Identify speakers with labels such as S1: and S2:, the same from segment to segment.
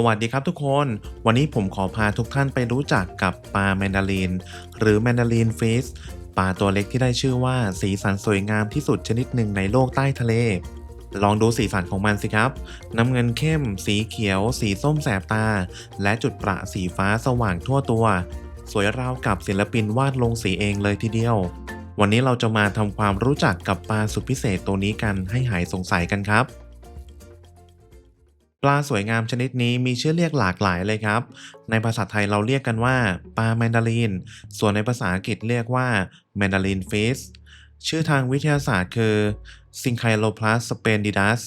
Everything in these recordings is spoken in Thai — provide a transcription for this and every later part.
S1: สวัสดีครับทุกคน วันนี้ผมขอพาทุกท่านไปรู้จักกับปลาแมนดารินหรือแมนดารินฟิชปลาตัวเล็กที่ได้ชื่อว่าสีสันสวยงามที่สุดชนิดหนึ่งในโลกใต้ทะเล ลองดูสีสันของมันสิครับ น้ำเงินเข้ม สีเขียว สีส้มแสบตา และจุดประสีฟ้าสว่างทั่วตัว สวยราวกับศิลปินวาดลงสีเองเลยทีเดียว วันนี้เราจะมาทำความรู้จักกับปลาสุดพิเศษตัวนี้กันให้หายสงสัยกันครับ ปลาสวยงามชนิดนี้มีชื่อเรียกหลากหลายเลยครับ ในภาษาไทยเราเรียกกันว่า ปลาแมนดาริน ส่วนในภาษาอังกฤษเรียกว่าแมนดารินฟิช ชื่อทางวิทยาศาสตร์คือ s y n c h y l o p l a s splendidus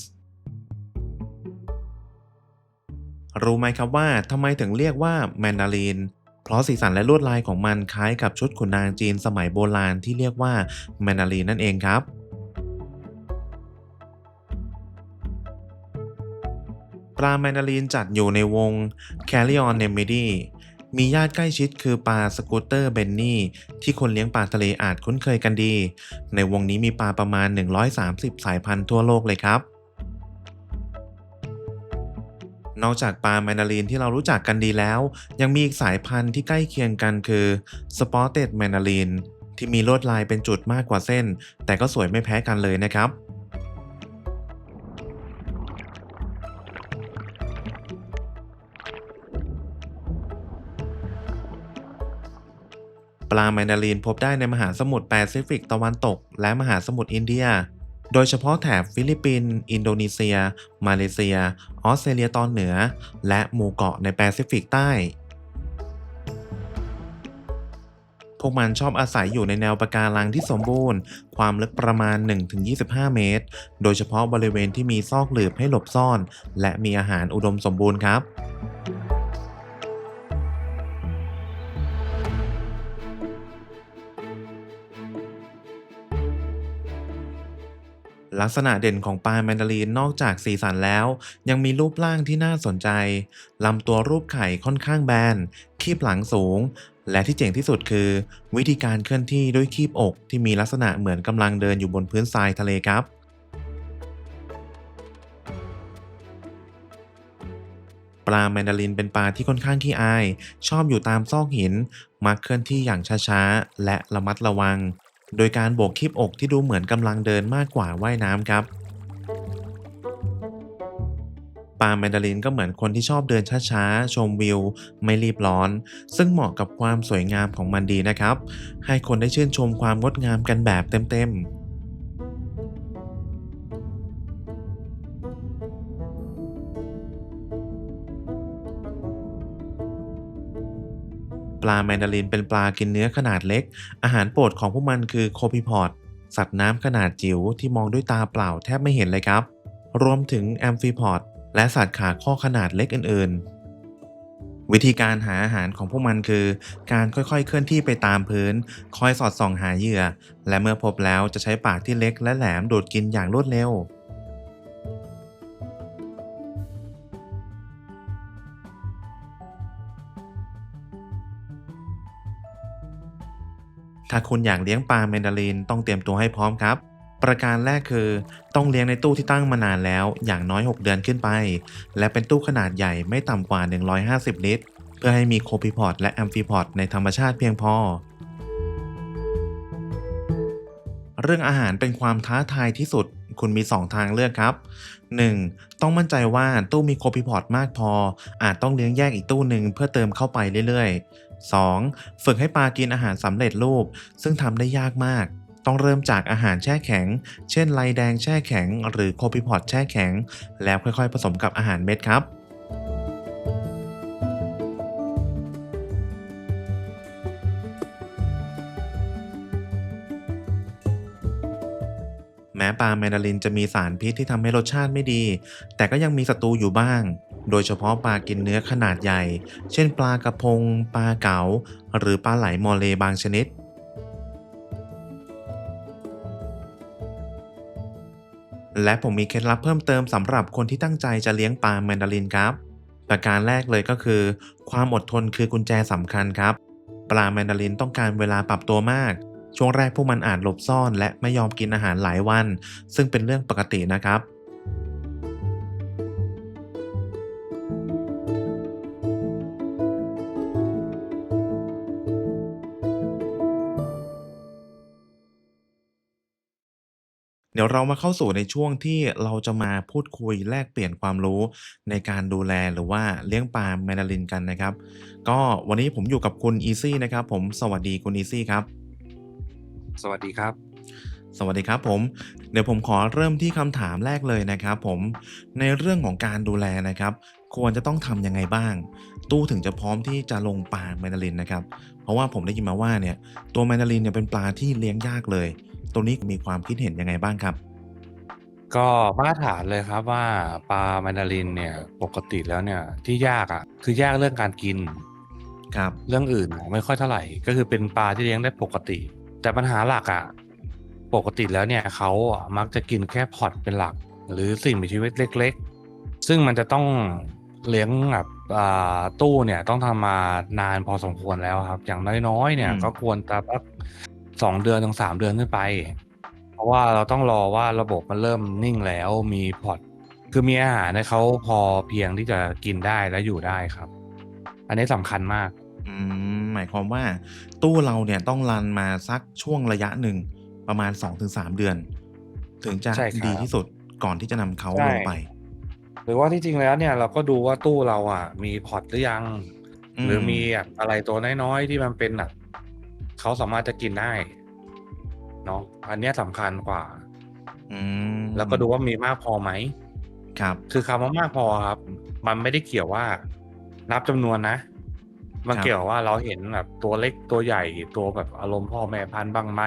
S1: รู้ไหมครับว่าทำไมถึงเรียกว่าแมนดาริน เพราะสีสันและลวดลายของมันคล้ายกับชุดขุนนางจีนสมัยโบราณที่เรียกว่าแมนดารินนั่นเองครับ ปลาแมนดารินจัดอยู่ในวง Carrion n e m i d i มีญาติใกล้ชิดคือปลาสกูตเตอร์เบนนี่ ที่คนเลี้ยงปลาทะเลอาจคุ้นเคยกันดี ในวงนี้มีปลาประมาณ 130 สายพันธุ์ทั่วโลกเลยครับ นอกจากปลาแมนดารินที่เรารู้จักกันดีแล้ว ยังมีอีกสายพันธุ์ที่ใกล้เคียงกันคือ Spotted Mandarin ที่มีลวดลายเป็นจุดมากกว่าเส้น แต่ก็สวยไม่แพ้กันเลยนะครับ ปลาแมนดารินพบได้ในมหาสมุทรแปซิฟิกตะวันตก และมหาสมุทรอินเดีย โดยเฉพาะแถบฟิลิปปินส์อินโดนีเซีย มาเลเซีย ออสเตรเลียตอนเหนือ และหมู่เกาะในแปซิฟิกใต้ พวกมันชอบอาศัยอยู่ในแนวปะการังที่สมบูรณ์ ความลึกประมาณ 1-25 เมตร โดยเฉพาะบริเวณที่มีซอกหลืบให้หลบซ่อน และมีอาหารอุดมสมบูรณ์ครับ ลักษณะเด่นของปลาแมนดารินนอกจากสีสันแล้ว ยังมีรูปร่างที่น่าสนใจ ลำตัวรูปไข่ค่อนข้างแบน คีบหลังสูง และที่เจ๋งที่สุดคือ วิธีการเคลื่อนที่ด้วยคีบอกที่มีลักษณะเหมือนกำลังเดินอยู่บนพื้นทรายทะเลครับปลาแมนดารินเป็นปลาที่ค่อนข้างขี้อาย ชอบอยู่ตามซอกหิน มักเคลื่อนที่อย่างช้าๆ และระมัดระวัง โดยการโบกคีบอกที่ดูเหมือนกำลังเดินมากกว่าว่ายน้ำครับปลาแมนดารินก็เหมือนคนที่ชอบเดินช้าๆ ชมวิว ไม่รีบร้อน ซึ่งเหมาะกับความสวยงามของมันดีนะครับ ให้คนได้ชื่นชมความงดงามกันแบบเต็มๆ ปลาแมนดารินเป็นปลากินเนื้อขนาดเล็ก อาหารโปรดของพวกมันคือโคพิพอดสัตว์น้ำขนาดจิ๋วที่มองด้วยตาเปล่าแทบไม่เห็นเลยครับ รวมถึงแอมฟิพอดและสัตว์ขาข้อขนาดเล็กอื่นๆ วิธีการหาอาหารของพวกมันคือ การค่อยๆเคลื่อนที่ไปตามพื้น คอยสอดส่องหาเหยื่อ และเมื่อพบแล้วจะใช้ปากที่เล็กและแหลมดูดกินอย่างรวดเร็ว ถ้าคุณอยากเลี้ยงปลาแมนดารินต้องเตรียมตัวให้พร้อมครับ ประการแรกคือ ต้องเลี้ยงในตู้ที่ตั้งมานานแล้ว อย่างน้อย 6 เดือนขึ้นไป และเป็นตู้ขนาดใหญ่ไม่ต่ำกว่า 150 ลิตร เพื่อให้มีโคพิพอดและแอมฟิพอดในธรรมชาติเพียงพอเรื่องอาหารเป็นความท้าทายที่สุด คุณมี 2 ทางเลือกครับ 1. ต้องมั่นใจว่าตู้มีโคพิพอดมากพอ อาจต้องเลี้ยงแยกอีกตู้หนึ่งเพื่อเติมเข้าไปเรื่อยๆ 2. ฝึกให้ปลากินอาหารสำเร็จรูป ซึ่งทำได้ยากมาก ต้องเริ่มจากอาหารแช่แข็ง เช่นไลแดงแช่แข็ง หรือโคพิพอดแช่แข็ง แล้วค่อยๆ ผสมกับอาหารเม็ดครับแม้ปลาแมนดารินจะมีสารพิษที่ทำให้รสชาติไม่ดี แต่ก็ยังมีศัตรูอยู่บ้าง โดยเฉพาะปลากินเนื้อขนาดใหญ่ เช่นปลากระพง ปลาเก๋า หรือปลาไหลมอเลบางชนิดและผมมีเคล็ดลับเพิ่มเติมสำหรับคนที่ตั้งใจจะเลี้ยงปลาแมนดารินครับ ประการแรกเลยก็คือ ความอดทนคือกุญแจสำคัญครับ ปลาแมนดารินต้องการเวลาปรับตัวมาก ช่วงแรกพวกมันอาจหลบซ่อน และไม่ยอมกินอาหารหลายวัน ซึ่งเป็นเรื่องปกตินะครับ ดี๋ยวเรามาเข้าสู่ในช่วงที่เราจะมาพูดคุยแลกเปลี่ยนความรู้ในการดูแลหรือว่าเลี้ยงปลาแมนดารินกันนะครับ ก็วันนี้ผมอยู่กับคุณ Easy นะครับ ผมสวัสดีคุณ Easy ครับ
S2: สวัสดีครับ
S1: สวัสดีครับผมเดี๋ยวผมขอเริ่มที่คำถามแรกเลยนะครับผมในเรื่องของการดูแลนะครับ ควรจะต้องทำยังไงบ้าง ตู้ถึงจะพร้อมที่จะลงปลาแมนดารินนะครับ เพราะว่าผมได้ยินมาว่าเนี่ยตัวแมนดารินเนี่ยเป็นปลาที่เลี้ยงยากเลย ตรงนี้มีความคิดเห็นยังไงบ้างครับ
S2: ก็มาตรฐานเลยครับว่าปลาแมนดารินเนี่ยปกติแล้วเนี่ยที่ยากอะ่ะคือยากเรื่องการกิน
S1: ครับ
S2: เรื่องอื่นอะไม่ค่อยเท่าไหร่ ก็คือเป็นปลาที่เลี้ยงได้ปกติ แต่ปัญหาหลักอะ่ะปกติแล้วเนี่ยเขาอะมักจะกินแค่พอร์ตเป็นหลัก หรือสิ่งมีชีวิตเล็ก ๆ ซึ่งมันจะต้องเลี้ยงแบบอ่าตู้เนี่ยต้องทำมานานพอสมควรแล้วครับ อย่างน้อยๆเนี่ย
S1: อืม
S2: ก็ควรจะ สักสองเดือนถึงสามเดือนขึ้นไป เพราะว่าเราต้องรอว่าระบบมันเริ่มนิ่งแล้วมีพอร์ตคือมีอาหารให้เขาพอเพียงที่จะกินได้และอยู่ได้ครับ อันนี้สำคัญมาก
S1: อืมหมายความว่า ตู้เราเนี่ยต้องรันมาสักช่วงระยะหนึ่งประมาณ2-3เดือน ถึงจะ
S2: ใช่ครับ
S1: ดีที่สุดก่อนที่จะนำเขา
S2: ใช่
S1: ลงไป
S2: หรือว่าที่จริงแล้วเนี่ยเราก็ดูว่าตู้เราอะ มีพอร์ตหรือยัง
S1: อืม
S2: หรือมีแบบอะไรตัวน้อยๆที่มันเป็นแบบ เขาสามารถจะกินได้เนาะอันเนี้ยสำคัญกว่า
S1: อืม
S2: แล้วก็ดูว่ามีมากพอไหม
S1: ครับ
S2: คือคำว่ามากพอครับ มันไม่ได้เกี่ยวว่า นับจำนวนนะ มัน
S1: ครับ
S2: เกี่ยวว่าเราเห็นแบบตัวเล็กตัวใหญ่ตัวแบบอารมณ์พ่อแม่พันธุ์บ้างไหม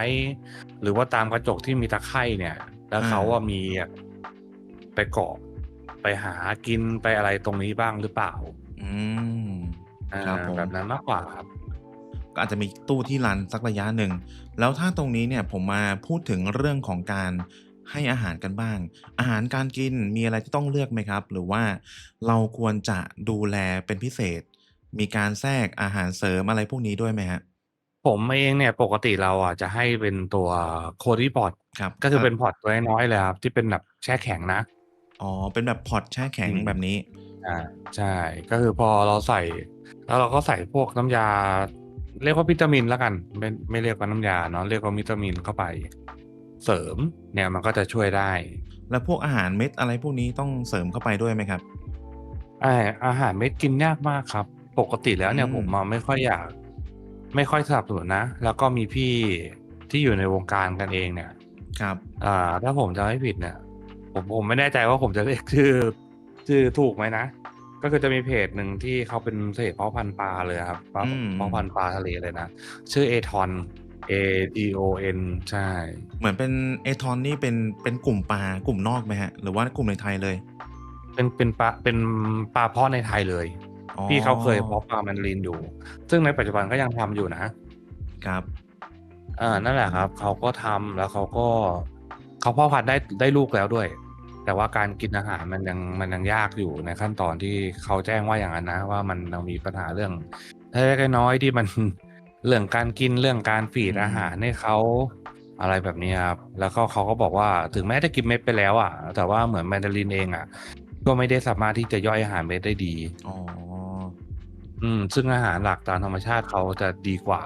S2: หรือว่าตามกระจกที่มีตะไคร่เนี่ย แล้วเขาว่ามีแบบไปเกาะไปหากินไปอะไรตรงนี้บ้างหรือเปล่า
S1: อืม
S2: อ่า
S1: ครับผม
S2: แบบนั้นมากกว่าครับ
S1: ก็อาจจะมีตู้ที่รันสักระยะหนึ่ง แล้วถ้าตรงนี้เนี่ยผมมาพูดถึงเรื่องของการให้อาหารกันบ้าง อาหารการกินมีอะไรที่ต้องเลือกไหมครับ หรือว่าเราควรจะดูแลเป็นพิเศษ มีการแทรกอาหารเสริมอะไรพวกนี้ด้วยไหมฮะ
S2: ผมเองเนี่ยปกติเราอะจะให้เป็นตัวโคดีพอร์ต
S1: ครับ
S2: ก็คือเป็นพอร์ตตัวน้อยๆเลยครับที่เป็นแบบแช่แข็งนะ
S1: อ๋อ เป็นแบบพอร์ตแช่แข็ง
S2: อืม
S1: แบบนี้
S2: อ่า ใช่ ก็คือพอเราใส่ แล้วเราก็ใส่พวกน้ำยา เรียกว่าวิตามินแล้วกัน ไม่ไม่เรียกว่าน้ำยาเนาะเรียกว่าวิตามินเข้าไป เสริมเนี่ยมันก็จะช่วยได้
S1: แล้วพวกอาหารเม็ดอะไรพวกนี้ต้องเสริมเข้าไปด้วยไหมครับ
S2: อาอาหารเม็ดกินยากมากครับ ปกติแล้วเนี่ย
S1: อืม
S2: ผมมาไม่ค่อยอยาก ไม่ค่อยสนับสนุนนะ แล้วก็มีพี่ที่อยู่ในวงการกันเองเนี่ย
S1: ครับ
S2: อ่า ถ้าผมจำไม่ผิดเนี่ย ผมผมไม่แน่ใจว่าผมจะเรียกชื่อชื่อถูกไหมนะ ก็คือจะมีเพจหนึ่งที่เขาเป็นเพจเพาะพันธุ์ปลาเลยครับเพาะ
S1: อืม
S2: เพาะพันธุ์ปลาทะเลเลยนะ ชื่อเอทอน A D O N ใช่
S1: เหมือนเป็นเอทอนนี่เป็นเป็นกลุ่มปลากลุ่มนอกไหมฮะ หรือว่ากลุ่มในไทยเลย
S2: เป็นเป็นปลาเป็นปลาเพาะในไทยเลย
S1: อ๋อ
S2: พี่เขาเคยเพาะปลาแมนดารินอยู่ ซึ่งในปัจจุบันก็ยังทำอยู่นะ
S1: ครับ
S2: อ่านั่นแหละครับ เขาก็ทำแล้วเขาก็เขาพ่อพันธุ์ได้ได้ลูกแล้วด้วย แต่ว่าการกินอาหารมันยังมันยังยากอยู่ในขั้นตอนที่เขาแจ้งว่าอย่างนั้นนะ ว่ามันยังมีปัญหาเรื่องเล็กๆน้อยๆที่มันเรื่องการกินเรื่องการฟีด
S1: อืม
S2: อาหารให้เขาอะไรแบบนี้ครับ แล้วก็เขาก็บอกว่าถึงแม้จะกินเม็ดไปแล้วอะ แต่ว่าเหมือนแมนดารินเองอะ ก็ไม่ได้สามารถที่จะย่อยอาหารเม็ดได้ดี
S1: อ๋อ
S2: อืม ซึ่งอาหารหลักตามธรรมชาติเขาจะดีกว่า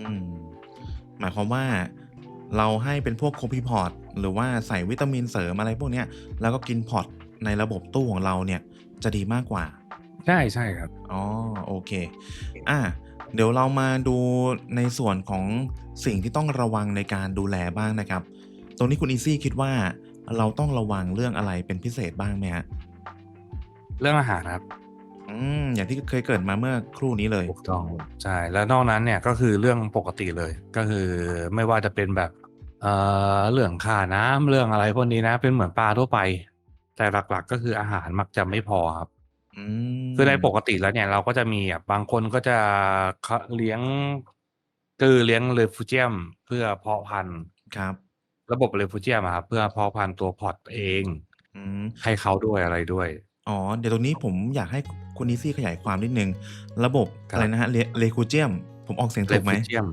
S1: อืม หมายความว่า เราให้เป็นพวกโคพีพอร์ตหรือว่าใส่วิตามินเสริมอะไรพวกเนี้ยแล้วก็กินพอร์ตในระบบตู้ของเราเนี่ยจะดีมากกว่า
S2: ใช่ใช่ครับ
S1: อ๋อโอเค อะเดี๋ยวเรามาดูในส่วนของสิ่งที่ต้องระวังในการดูแลบ้างนะครับ ตรงนี้คุณอีซี่คิดว่าเราต้องระวังเรื่องอะไรเป็นพิเศษบ้างไหมฮะ
S2: เรื่องอาหารครับ
S1: อืมอย่างที่เคยเกริดมาเมื่อครู่นี้เลย
S2: ถูกต้องใช่แล้วนอกนั้นเนี่ยก็คือเรื่องปกติเลย ก็คือไม่ว่าจะเป็นแบบเอ่อเรื่องค่าน้ำเรื่องอะไรพวกนี้นะ เป็นเหมือนปลาทั่วไป แต่หลักๆก็คืออาหารมักจะไม่พอครับ
S1: อืม
S2: คือในปกติแล้วเนี่ยเราก็จะมีแบบบางคนก็จะเลี้ยงคือเลี้ยงเลฟูเจียม เพื่อเพาะพันธุ์
S1: ครับ
S2: ระบบเลฟูเจียมอะครับเพื่อเพาะพันธุ์ตัวพอร์ตเอง
S1: อืม
S2: ให้เขาด้วยอะไรด้วย
S1: อ๋อ เดี๋ยวตรงนี้ผมอยากให้คุณอีซี่ขยายความนิดนึง ระบบ
S2: ครับ
S1: อะไรนะฮะเลคูเจียม ผมออกเสียง
S2: เล
S1: ถูกไหม
S2: ฟูเจียม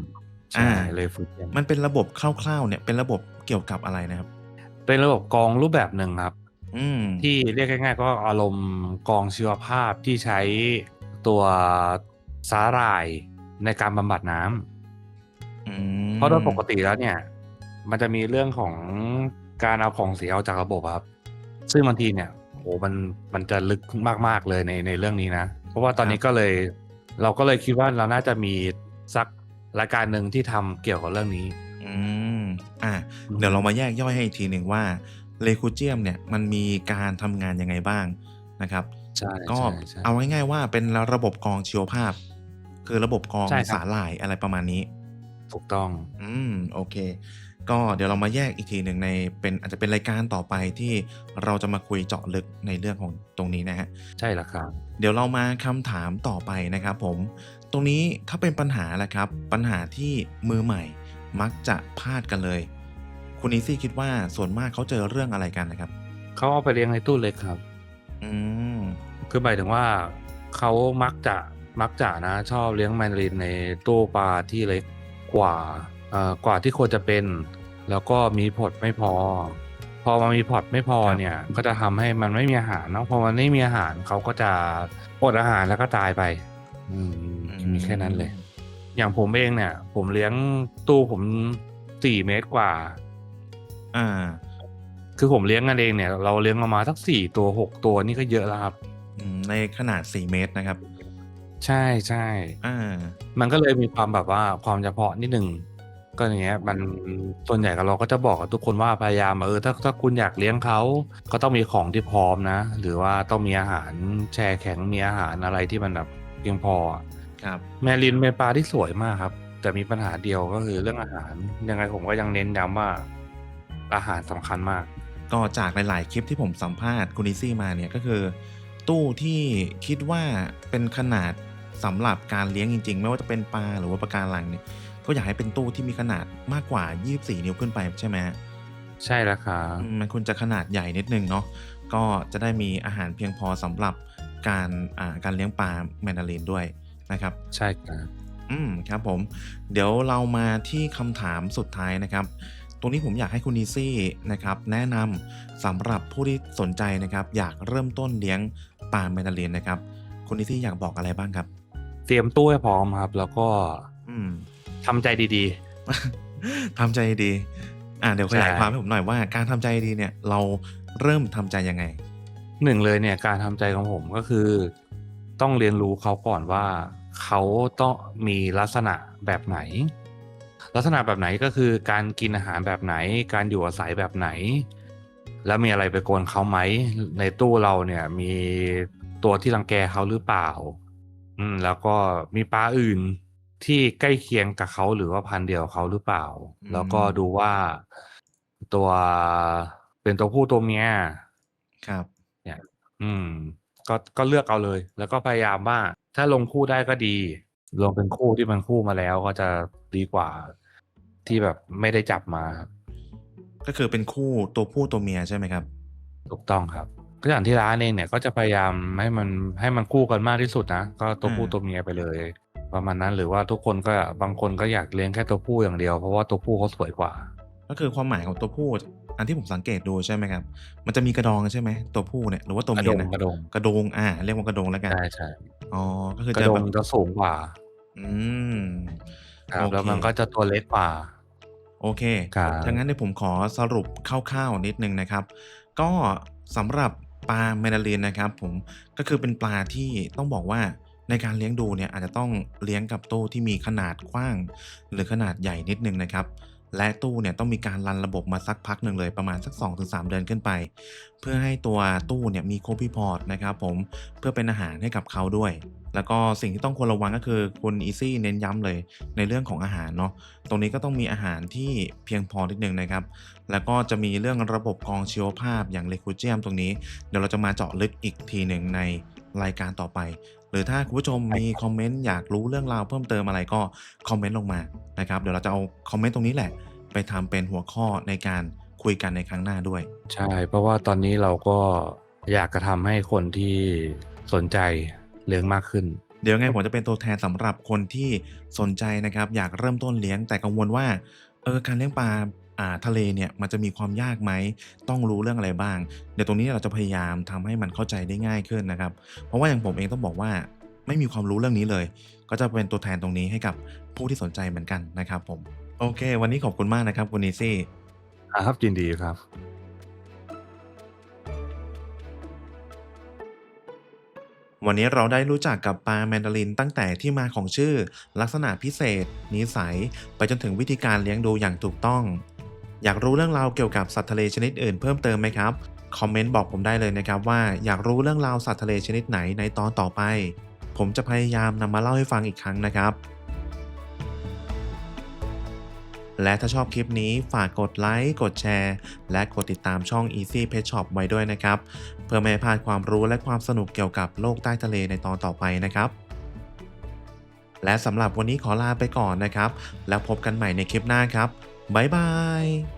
S1: อ่า
S2: ใช่ เลฟูเจียม
S1: มันเป็นระบบคร่าวๆเนี่ย เป็นระบบเกี่ยวกับอะไรนะครับ
S2: เป็นระบบกรองรูปแบบหนึ่งครับ
S1: อืม
S2: ที่เรียกง่ายๆ ก็อารมณ์กรองชีวภาพที่ใช้ตัวสาหร่ายในการบำบัดน้ำ
S1: อืม
S2: เพราะโดยปกติแล้วเนี่ย มันจะมีเรื่องของการเอาของเสียออกจากระบบอะครับ ซึ่งบางทีเนี่ย โอ้โฮมันมันจะลึกมากๆเลยในในเรื่องนี้นะ เพราะว่าตอนนี้ก็เลย เราก็เลยคิดว่าเราน่าจะมีสักรายการหนึ่งที่ทำเกี่ยวกับเรื่องนี้
S1: อืมอ่า
S2: อือ
S1: เดี๋ยว
S2: ฮึ
S1: เรามาแยกย่อยให้อีกทีหนึ่งว่า Requiem เนี่ยมันมีการทำงานยังไงบ้างนะครับ
S2: ใช่
S1: ก็
S2: ๆ
S1: เอา
S2: ๆ
S1: ง่ายๆว่าเป็นระบบกรองชีวภาพ คือระบบกรอง
S2: ใช่ครั
S1: สา
S2: บ
S1: หร่ายอะไรประมาณนี้
S2: ถูกต้อง
S1: อืมโอเค ก็เดี๋ยวเรามาแยกอีกทีหนึ่งในเป็นอาจจะเป็นรายการต่อไปที่เราจะมาคุยเจาะลึกในเรื่องของตรงนี้นะฮะ
S2: ใช่แล้วครับ
S1: เดี๋ยวเรามาคำถามต่อไปนะครับผม ตรงนี้ถ้าเป็นปัญหาแหละครับ ปัญหาที่มือใหม่มักจะพลาดกันเลย คุณอีซี่คิดว่าส่วนมากเขาเจอเรื่องอะไรกันนะครับ
S2: เขาเอาไปเลี้ยงในตู้เล็กครับ
S1: อืม
S2: คือหมายถึงว่าเขามักจะมักจะนะชอบเลี้ยงแมนดารินในตู้ปลาที่เล็กกว่าเอ่อ กว่าที่ควรจะเป็น แล้วก็มีพอร์ตไม่พอ พอมันมีพอร์ตไม่พอ
S1: ครับ
S2: เนี่ย ก็จะทำให้มันไม่มีอาหารเนาะพอมันไม่มีอาหารเขาก็จะอดอาหารแล้วก็ตายไป อืมมีแค่นั้นเลย อย่างผมเองเนี่ย ผมเลี้ยงตู้ผมสี่เมตรกว่า
S1: อ่า
S2: คือผมเลี้ยงกันเองเนี่ย เราเลี้ยงออกมาสักสี่ตัวหกตัวนี่ก็เยอะแล้วครับ
S1: อืมในขนาด4เมตรนะครับ
S2: ใช่ใช่
S1: อ่า
S2: มันก็เลยมีความแบบว่าความเฉพาะนิดหนึ่ง ก็อย่างเงี้ยมันส่วนใหญ่ก็เราก็จะบอกกับทุกคนว่าพยายามเออถ้าถ้าคุณอยากเลี้ยงเขาก็ต้องมีของที่พร้อมนะ หรือว่าต้องมีอาหารแช่แข็งมีอาหารอะไรที่มันแบบเพียงพออะ
S1: ครับ
S2: แมรินเป็นปลาที่สวยมากครับ แต่มีปัญหาเดียวก็คือเรื่องอาหารยังไงผมก็ยังเน้นย้ำว่า อาหารสำคัญมาก
S1: ก็จากหลาย ๆ คลิปที่ผมสัมภาษณ์คุณอีซี่มาเนี่ยก็คือ ตู้ที่คิดว่าเป็นขนาดสำหรับการเลี้ยงจริง ๆ ไม่ว่าจะเป็นปลาหรือว่าปะการังเนี่ย ก็อยากให้เป็นตู้ที่มีขนาดมากกว่า 24 นิ้วขึ้นไปใช่ไหมฮะ
S2: ใช่แล้วครับ
S1: อืมมันควรจะขนาดใหญ่นิดนึงเนาะก็จะได้มีอาหารเพียงพอสำหรับการอ่าการเลี้ยงปลาแมนดารินด้วยนะครับ
S2: ใช่ครับ
S1: อืมครับผม เดี๋ยวเรามาที่คำถามสุดท้ายนะครับ ตรงนี้ผมอยากให้คุณอีซี่นะครับแนะนำสำหรับผู้ที่สนใจนะครับ อยากเริ่มต้นเลี้ยงปลาแมนดารินนะครับ คุณอีซี่อยากบอกอะไรบ้างครับ
S2: เตรียมตู้ให้พร้อมครับ แล้วก็
S1: อืม
S2: ทำใจดี
S1: ทำใจดีอ่าเดี๋ยวขยาย
S2: ใช่
S1: ความให้ผมหน่อยว่า การทำใจดีเนี่ย เราเริ่มทำใจยังไง
S2: ๆหนึ่งเลยเนี่ยการทำใจของผมก็คือ ต้องเรียนรู้เขาก่อนว่าเขาต้องมีลักษณะแบบไหน ลักษณะแบบไหนก็คือการกินอาหารแบบไหน การอยู่อาศัยแบบไหน แล้วมีอะไรไปกวนเขาไหม ในตู้เราเนี่ยมีตัวที่รังแกเขาหรือเปล่า อืมแล้วก็มีปลาอื่น ที่ใกล้เคียงกับเขาหรือว่าพันธุ์เดียวกับเขาหรือเปล่า
S1: อืม
S2: แล้วก็ดูว่าตัวเป็นตัวผู้ตัวเมีย
S1: ครับ
S2: เนี่ย อืม ก็ก็เลือกเอาเลย แล้วก็พยายามว่า ถ้าลงคู่ได้ก็ดี ลงเป็นคู่ที่มันคู่มาแล้วก็จะดีกว่าที่แบบไม่ได้จับมาครับ
S1: ก็คือเป็นคู่ตัวผู้ตัวเมียใช่ไหมครับ
S2: ถูกต้องครับก็อย่างที่ร้านเองเนี่ยก็จะพยายามให้มันให้มันคู่กันมากที่สุดนะก็ตัวผู้
S1: อ่า
S2: ตัวเมียไปเลย ประมาณนั้นหรือว่าทุกคนก็บางคนก็อยากเลี้ยงแค่ตัวผู้อย่างเดียว เพราะว่าตัวผู้เขาสวยกว่า
S1: ก็คือความหมายของตัวผู้อันที่ผมสังเกตดูใช่ไหมครับ มันจะมีกระดองใช่ไหมตัวผู้เนี่ยหรือว่าตัว
S2: กระ
S1: เมี
S2: ด
S1: ย
S2: ง
S1: นะ
S2: กระดง
S1: กระโดงอ่าเรียกว่ากระโดงแล้วกัน
S2: ใช่ใช่
S1: อ๋อก็คือก
S2: ระ
S1: จะ
S2: ดง
S1: แบบ
S2: จะสูงกว่า
S1: อืม
S2: ครับ
S1: โอเค
S2: แล้วมันก็จะตัวเล็กกว่า
S1: โอเค
S2: ครับ
S1: ถ้างั้นเดี๋ยวผมขอสรุปคร่าวๆนิดนึงนะครับ ก็สำหรับปลาเมนาลีนนะครับ ผมก็คือเป็นปลาที่ต้องบอกว่า ในการเลี้ยงดูเนี่ยอาจจะต้องเลี้ยงกับตู้ที่มีขนาดกว้าง หรือขนาดใหญ่นิดนึงนะครับและตู้เนี่ยต้องมีการรันระบบมาสักพักหนึ่งเลยประมาณสัก 2-3 เดือนขึ้นไป เพื่อให้ตัวตู้เนี่ยมีโคพีพอร์ตนะครับผมเพื่อเป็นอาหารให้กับเขาด้วย แล้วก็สิ่งที่ต้องควรระวังก็คือคุณอีซี่เน้นย้ำเลยในเรื่องของอาหารเนาะตรงนี้ก็ต้องมีอาหารที่เพียงพอนิดนึงนะครับ แล้วก็จะมีเรื่องระบบกรองชีวภาพอย่างเลคูเจียมตรงนี้ เดี๋ยวเราจะมาเจาะลึกอีกทีหนึ่งใน รายการต่อไป หรือถ้าคุณผู้ชมมีคอมเมนต์อยากรู้เรื่องราวเพิ่มเติมอะไรก็คอมเมนต์ลงมานะครับเดี๋ยวเราจะเอาคอมเมนต์ตรงนี้แหละ ไปทำเป็นหัวข้อในการคุยกันในครั้งหน้าด้วย
S2: ใช่ เพราะว่าตอนนี้เราก็อยากจะทำให้คนที่สนใจเลี้ยงมากขึ้น
S1: เดี๋ยวไงผมจะเป็นตัวแทนสำหรับคนที่สนใจนะครับ อยากเริ่มต้นเลี้ยงแต่กังวลว่าเออการเลี้ยงปลา อ่าทะเลเนี่ยมันจะมีความยากไหมต้องรู้เรื่องอะไรบ้าง เดี๋ยวตรงนี้เราจะพยายามทำให้มันเข้าใจได้ง่ายขึ้นนะครับ เพราะว่าอย่างผมเองต้องบอกว่าไม่มีความรู้เรื่องนี้เลย ก็จะเป็นตัวแทนตรงนี้ให้กับผู้ที่สนใจเหมือนกันนะครับ ผม โอเค วันนี้ขอบคุณมากนะครับคุณนีซี่
S2: ครับยินดีครับ
S1: วันนี้เราได้รู้จักกับปลาแมนดารินตั้งแต่ที่มาของชื่อ ลักษณะพิเศษ นิสัย ไปจนถึงวิธีการเลี้ยงดูอย่างถูกต้อง อยากรู้เรื่องราวเกี่ยวกับสัตว์ทะเลชนิดอื่นเพิ่มเติมไหมครับ คอมเมนต์บอกผมได้เลยนะครับว่าอยากรู้เรื่องราวสัตว์ทะเลชนิดไหนในตอนต่อไป ผมจะพยายามนำมาเล่าให้ฟังอีกครั้งนะครับ และถ้าชอบคลิปนี้ฝากกดไลค์ กดแชร์ และกดติดตามช่อง Easy Pet Shop ไว้ด้วยนะครับ เพื่อไม่ให้พลาดความรู้และความสนุกเกี่ยวกับโลกใต้ทะเลในตอนต่อไปนะครับและสำหรับวันนี้ขอลาไปก่อนนะครับ แล้วพบกันใหม่ในคลิปหน้าครับ บ๊ายบาย